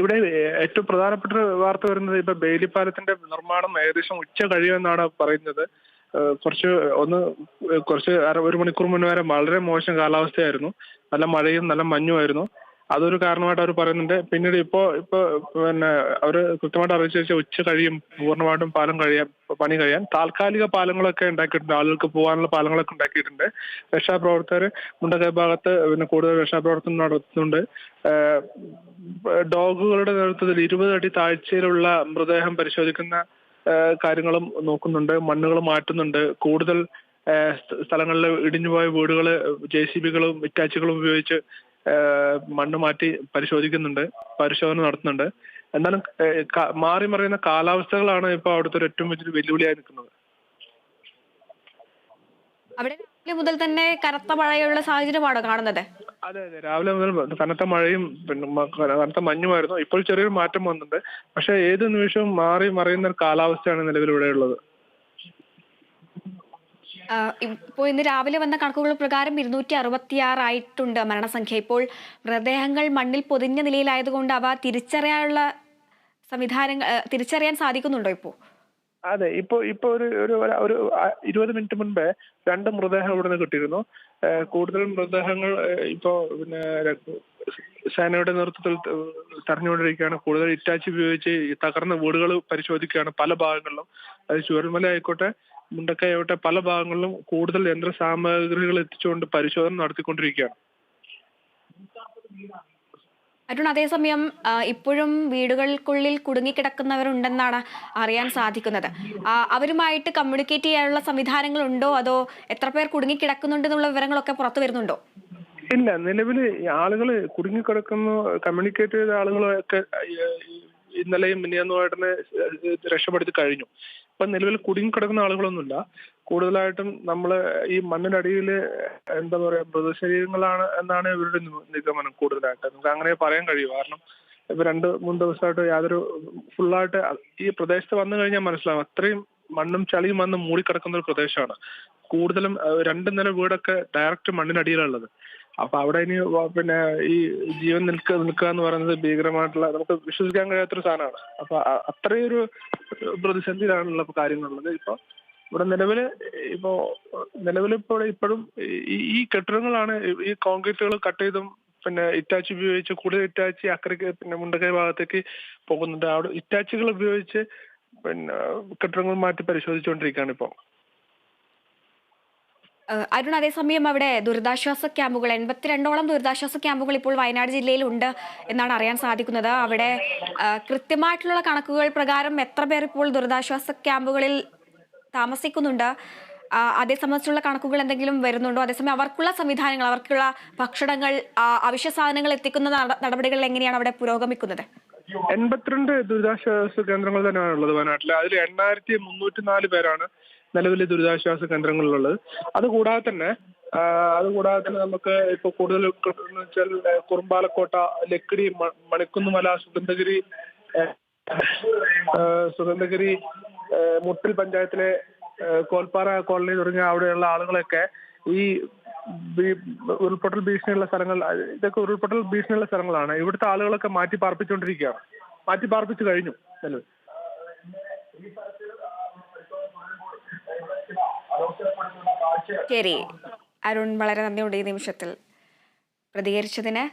ഇവിടെ ഏറ്റവും പ്രധാനപ്പെട്ട വാർത്ത വരുന്നത് ഇപ്പൊ ബെയിലി പാലത്തിന്റെ നിർമ്മാണം ഏകദേശം ഉച്ച കഴിയുമെന്നാണ് പറയുന്നത്. കുറച്ച് ഒന്ന് കുറച്ച് ഒരു മണിക്കൂർ മുന്നേ വരെ വളരെ മോശം കാലാവസ്ഥയായിരുന്നു. നല്ല മഴയും നല്ല മഞ്ഞുമായിരുന്നു അതൊരു കാരണമായിട്ട് അവർ പറയുന്നുണ്ട്. പിന്നീട് ഇപ്പോ ഇപ്പൊ പിന്നെ അവർ കൃത്യമായിട്ട് അറിയിച്ചു വെച്ചാൽ ഉച്ച കഴിയും പൂർണമായിട്ടും പാലം കഴിയാൻ പണി കഴിയാൻ. താൽക്കാലിക പാലങ്ങളൊക്കെ ഉണ്ടാക്കിയിട്ടുണ്ട്. ആളുകൾക്ക് പോകാനുള്ള പാലങ്ങളൊക്കെ ഉണ്ടാക്കിയിട്ടുണ്ട്. രക്ഷാപ്രവർത്തകർ മുണ്ടക്കൈ ഭാഗത്ത് പിന്നെ കൂടുതൽ രക്ഷാപ്രവർത്തനം നടത്തുന്നുണ്ട്. ഡോഗുകളുടെ നേതൃത്വത്തിൽ ഇരുപത് അടി താഴ്ചയിലുള്ള മൃതദേഹം പരിശോധിക്കുന്ന കാര്യങ്ങളും നോക്കുന്നുണ്ട് മണ്ണുകൾ മാറ്റുന്നുണ്ട്. കൂടുതൽ സ്ഥലങ്ങളിൽ ഇടിഞ്ഞുപോയ വീടുകൾ ജെ സി ബികളും ഇറ്റാച്ചുകളും ഉപയോഗിച്ച് മണ്ണ് മാറ്റി പരിശോധിക്കുന്നുണ്ട് പരിശോധന നടത്തുന്നുണ്ട്. എന്നാലും മാറി മറിയുന്ന കാലാവസ്ഥകളാണ് ഇപ്പൊ അവിടുത്തെ ഒരു ഏറ്റവും വലിയൊരു വെല്ലുവിളിയായി നിൽക്കുന്നത്. അവിടെ മുതൽ തന്നെ കനത്ത മഴയുള്ള സാഹചര്യമാണോ കാണുന്നത്? അതെ അതെ. രാവിലെ മുതൽ കനത്ത മഴയും പിന്നെ കനത്ത മഞ്ഞുമായിരുന്നു. ഇപ്പോൾ ചെറിയൊരു മാറ്റം വന്നിട്ടുണ്ട്. പക്ഷെ ഏത് നിമിഷവും മാറി മറിയുന്ന ഒരു കാലാവസ്ഥയാണ് നിലവിലിവിടെ ഉള്ളത്. ഇപ്പോൾ ഇന്ന് രാവിലെ വന്ന കണക്കുകൾ പ്രകാരം ഇരുന്നൂറ്റി അറുപത്തിയാറ് ആയിട്ടുണ്ട് മരണസംഖ്യ. ഇപ്പോൾ മൃതദേഹങ്ങൾ മണ്ണിൽ പൊതിഞ്ഞ നിലയിലായതുകൊണ്ട് അവ തിരിച്ചറിയാനുള്ള സംവിധാനങ്ങൾ തിരിച്ചറിയാൻ സാധിക്കുന്നുണ്ടോ ഇപ്പോൾ? അതെ ഇപ്പൊ ഇപ്പൊ ഒരു ഒരു ഒരു- ഇരുപത് മിനിറ്റ് മുൻപേ രണ്ട് മൃതദേഹം ഇവിടുന്ന് കിട്ടിയിരുന്നു. കൂടുതൽ മൃതദേഹങ്ങൾ ഇപ്പോ പിന്നെ സേനയുടെ നേതൃത്വത്തിൽ തെരഞ്ഞുകൊണ്ടിരിക്കുകയാണ് കൂടുതൽ ഇറ്റാച്ചി ഉപയോഗിച്ച് തകർന്ന വീടുകൾ പരിശോധിക്കുകയാണ് പല ഭാഗങ്ങളിലും. അത് ചുരൽമല ആയിക്കോട്ടെ മുണ്ടക്കൈ ആയിക്കോട്ടെ പല ഭാഗങ്ങളിലും കൂടുതൽ യന്ത്ര സാമഗ്രികൾ എത്തിച്ചുകൊണ്ട് പരിശോധന നടത്തിക്കൊണ്ടിരിക്കുകയാണ്. അരുൺ അതേസമയം ഇപ്പോഴും വീടുകൾക്കുള്ളിൽ കുടുങ്ങിക്കിടക്കുന്നവരുണ്ടെന്നാണ് അറിയാൻ സാധിക്കുന്നത്. അവരുമായിട്ട് കമ്മ്യൂണിക്കേറ്റ് ചെയ്യാനുള്ള സംവിധാനങ്ങൾ ഉണ്ടോ അതോ എത്ര പേർ കുടുങ്ങിക്കിടക്കുന്നുണ്ടെന്നുള്ള വിവരങ്ങളൊക്കെ പുറത്തു വരുന്നുണ്ടോ? ഇല്ല നിലവിൽ ആളുകൾ കുടുങ്ങിക്കിടക്കുന്ന കമ്മ്യൂണിക്കേറ്റ് ചെയ്ത ആളുകളൊക്കെ ഇന്നലെയും മിനിയാന്നുമായിട്ട് രക്ഷപ്പെടുത്തി കഴിഞ്ഞു. ഇപ്പൊ നിലവിൽ കുടുങ്ങിക്കിടക്കുന്ന ആളുകളൊന്നുമില്ല. കൂടുതലായിട്ടും നമ്മൾ ഈ മണ്ണിനടിയിൽ എന്താ പറയാ മൃതശരീരങ്ങളാണ് എന്നാണ് ഇവരുടെ നിഗമനം കൂടുതലായിട്ട്. നമുക്ക് അങ്ങനെ പറയാൻ കഴിയും. കാരണം ഇപ്പൊ രണ്ട് മൂന്ന് ദിവസമായിട്ട് യാതൊരു ഫുള്ളായിട്ട് ഈ പ്രദേശത്ത് വന്നു കഴിഞ്ഞാൽ മനസ്സിലാവും. അത്രയും മണ്ണും ചളിയും വന്ന് മൂടിക്കിടക്കുന്ന ഒരു പ്രദേശമാണ്. കൂടുതലും രണ്ട് നില വീടൊക്കെ ഡയറക്റ്റ് മണ്ണിനടിയിലുള്ളത്. അപ്പൊ അവിടെ ഇനി പിന്നെ ഈ ജീവൻ നിൽക്കുക നിൽക്കുക എന്ന് പറയുന്നത് ഭീകരമായിട്ടുള്ള നമുക്ക് വിശ്വസിക്കാൻ കഴിയാത്തൊരു സാധനമാണ്. അപ്പൊ അത്രയൊരു പ്രതിസന്ധിയിലാണുള്ള കാര്യങ്ങളുള്ളത്. ഇപ്പൊ ഇവിടെ നിലവിൽ ഇപ്പോ നിലവിൽ ഇപ്പോൾ ഇപ്പോഴും ഈ കെട്ടിടങ്ങളാണ് ഈ കോൺക്രീറ്റുകൾ കട്ട് ചെയ്തും പിന്നെ ഇറ്റാച്ച് ഉപയോഗിച്ച് കൂടുതൽ ഇറ്റാച്ച് അക്കരയ്ക്ക് പിന്നെ മുണ്ടക്കൈ ഭാഗത്തേക്ക് പോകുന്നുണ്ട്. അവിടെ ഇറ്റാച്ചുകൾ ഉപയോഗിച്ച് പിന്നെ കെട്ടിടങ്ങൾ മാറ്റി പരിശോധിച്ചുകൊണ്ടിരിക്കുകയാണ് ഇപ്പോൾ ആ, അരുൺ അതേസമയം അവിടെ ദുരിതാശ്വാസ ക്യാമ്പുകൾ എൺപത്തിരണ്ടോളം ദുരിതാശ്വാസ ക്യാമ്പുകൾ ഇപ്പോൾ വയനാട് ജില്ലയിൽ ഉണ്ട് എന്നാണ് അറിയാൻ സാധിക്കുന്നത്. അവിടെ കൃത്യമായിട്ടുള്ള കണക്കുകൾ പ്രകാരം എത്ര പേർ ഇപ്പോൾ ദുരിതാശ്വാസ ക്യാമ്പുകളിൽ താമസിക്കുന്നുണ്ട്. അതേ സംബന്ധിച്ചുള്ള കണക്കുകൾ എന്തെങ്കിലും വരുന്നുണ്ടോ? അതേസമയം അവർക്കുള്ള സംവിധാനങ്ങൾ അവർക്കുള്ള ഭക്ഷണങ്ങൾ അവശ്യ സാധനങ്ങൾ എത്തിക്കുന്ന നടപടികൾ എങ്ങനെയാണ് അവിടെ പുരോഗമിക്കുന്നത്? എൺപത്തിരണ്ട് ദുരിതാശ്വാസ കേന്ദ്രങ്ങൾ തന്നെയാണ് ഉള്ളത് വയനാട്ടിൽ. അതിൽ എണ്ണായിരത്തി മുന്നൂറ്റി നാല് പേരാണ് നിലവിലെ ദുരിതാശ്വാസ കേന്ദ്രങ്ങളിലുള്ളത്. അതുകൂടാതെ തന്നെ അതുകൂടാതെ തന്നെ നമുക്ക് ഇപ്പൊ കൂടുതൽ വെച്ചാൽ കുറുമ്പാലക്കോട്ട ലക്കിടി മണിക്കുന്നുമല സുഗന്ധഗിരി സുഗന്ധഗിരി മുട്ടിൽ പഞ്ചായത്തിലെ കോൽപ്പാറ കോളനി തുടങ്ങിയ അവിടെയുള്ള ആളുകളൊക്കെ ഈ ഉരുൾപൊട്ടൽ ഭീഷണിയുള്ള സ്ഥലങ്ങൾ ഇതൊക്കെ ഉരുൾപൊട്ടൽ ഭീഷണിയുള്ള സ്ഥലങ്ങളാണ്. ഇവിടുത്തെ ആളുകളൊക്കെ മാറ്റി പാർപ്പിച്ചുകൊണ്ടിരിക്കുകയാണ് മാറ്റി പാർപ്പിച്ചു കഴിഞ്ഞു. നിലവിൽ ശരി. അരുൺ വളരെ നന്ദിയുണ്ട് ഈ നിമിഷത്തിൽ. പ്രതികരിച്ചതിന്